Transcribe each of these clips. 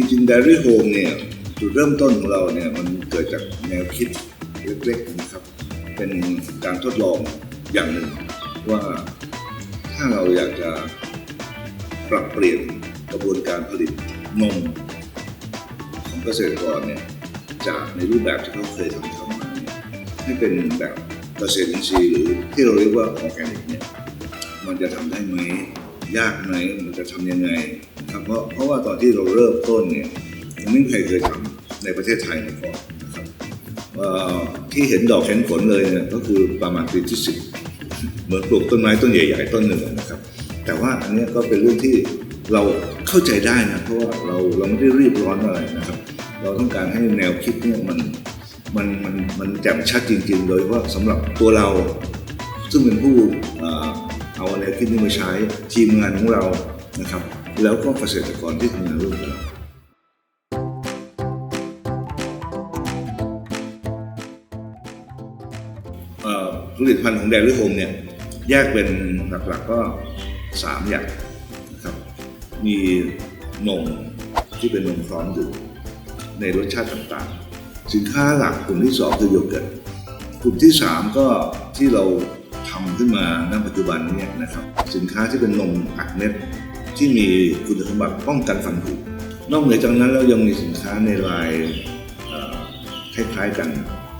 จริงๆ Dairy Home เนี่ยจุดเริ่มต้นของเราเนี่ยมันเกิดจากแนวคิดเล็กๆนะครับ เป็นการทดลองอย่างหนึ่ง ว่าถ้าเราอยากจะปรับเปลี่ยนกระบวนการผลิตนมของเกษตรกรเนี่ยจากในรูปแบบที่เขาเคยทำทำมาเนี่ยให้เป็นแบบเกษตรอินทรีย์หรือที่เราเรียกว่าออร์แกนิกเนี่ยมันจะทำได้ไหมยากไหมมันจะทำยังไง เพราะเพราะว่าตอนที่เราเริ่มต้นเนี่ยยังไม่มีใครเคยทำในประเทศไทยมาก่อนนะครับที่เห็นดอกเห็นผลเลยเนี่ยก็คือประมาณปีที่สิบเหมือนปลูกต้นไม้ต้นใหญ่ๆต้นหนึ่งนะครับ แต่ว่าอันนี้ก็เป็นเรื่องที่เราเข้าใจได้นะเพราะว่าเราเราไม่ได้รีบร้อนอะไรนะครับ เราต้องการให้แนวคิดเนี่ยมันมันมันมันแจ่มชัดจริงๆ โดยเฉพาะสำหรับตัวเรา ซึ่งเป็นผู้เอ่อเอาแนวคิดนี้มาใช้ทีมงานของเรานะครับ แล้วก็เกษตรกรที่ทำงานร่วมกับเราผลิตภัณฑ์ของแดรี่โฮมเนี่ยแยกเป็นหลักๆก็ 3 อย่างนะครับ มีนมที่เป็นนมพร้อมดื่มในรสชาติต่างๆ สินค้าหลักกลุ่มที่ 2 คือโยเกิร์ตกลุ่มที่ 3 ก็ที่เราทำขึ้นมาณปัจจุบันนี่ยนะครับ สินค้าที่เป็นนมอัดเม็ด ที่มีคุณสมบัติป้องกันฟันผุนอกเหนือจากนั้นเรายังมีสินค้าในรายคล้ายๆกัน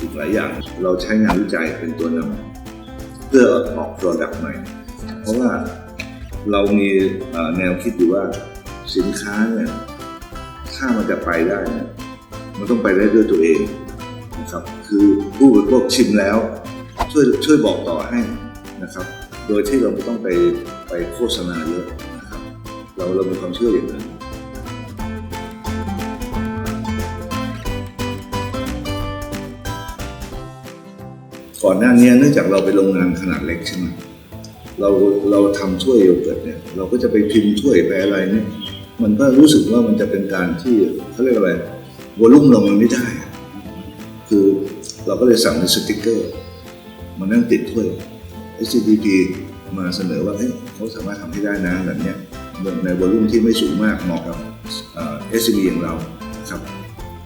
อีกหลายอย่าง เราใช้งานวิจัยเป็นตัวนำเพื่อออกตัวดับใหม่ เพราะว่าเรามีแนวคิดอยู่ว่าสินค้าเนี่ยถ้ามันจะไปได้เนี่ยมันต้องไปได้ด้วยตัวเองนะครับคือผู้บริโภคชิมแล้ว ช่วยช่วยบอกต่อให้นะครับ โดยที่เราไม่ต้องไปไปโฆษณาเยอะ เราเรามีความเชื่ออย่างนั้นก่อนหน้านี้เนื่องจากเราเป็นโรงงานขนาดเล็กใช่ไหมเราเราทำถ้วยโยเกิร์ตเนี่ย เราก็จะไปพิมพ์ถ้วยไปอะไรเนี่ย มันก็รู้สึกว่ามันจะเป็นการที่เขาเรียกอะไรวอลุ่มเรามันไม่ได้ คือเราก็เลยสั่งเป็นสติกเกอร์มานั่งติดถ้วย sdp มาเสนอว่าเฮ้ยเขาสามารถทำให้ได้นะแบบเนี้ย ในวอลุ่มที่ไม่สูงมากเหมาะกับเอ่อ SCB อย่างเรานะครับ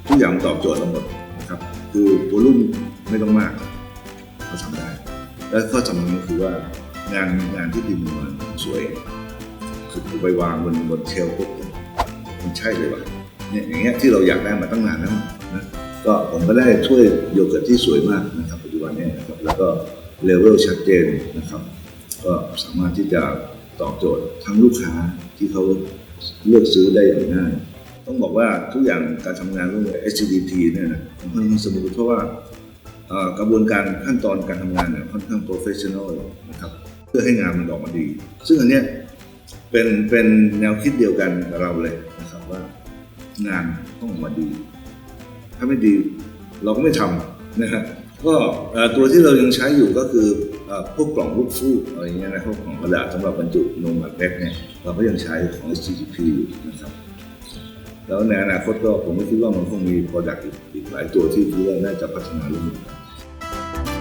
ทุกอย่างตอบโจทย์เราหมดนะครับคือวอลุ่มไม่ต้องมากเราทำได้ แล้วข้อสำคัญก็คือว่างานงานที่พิมพ์มาสวยคือไปวางบนบนเชลปุ๊บมันใช่เลยว่ะเนี่ยอย่างเงี้ยที่เราอยากได้มาตั้งนานแล้วนะก็ผมก็ได้ช่วยโยเกิร์ตที่สวยมากนะครับปัจจุบันนี้นะครับแล้วก็เลเวลชัดเจนนะครับ ก็สามารถที่จะตอบโจทย์ทั้งลูกค้า ที่เขาเลือกซื้อได้อย่างง่าย ต้องบอกว่าทุกอย่างการทำงานร่วมกับ HDP เนี่ยนะค่อนข้างสมูทเพราะว่ากระบวนการขั้นตอนการทำงานเนี่ยค่อนข้างโปรเฟชชั่นอลนะครับเพื่อให้งานมันออกมาดี ซึ่งอันเนี้ยเป็นเป็นแนวคิดเดียวกันกับเราเลยนะครับว่างานต้องออกมาดี ถ้าไม่ดีเราก็ไม่ทำนะครับ ก็ตัวที่เรายังใช้อยู่ก็คือพวกกล่องลูกฟูกอะไรเงี้ยนะพวกของกระดาษสำหรับบรรจุนมอัดเล็กเนี่ยเราก็ยังใช้ของ SCGP อยู่นะครับแล้วในอนาคตก็ผมไม่คิดว่ามันคงมี product อีกหลายตัวที่คิดว่าน่าจะพัฒนาร่วมกัน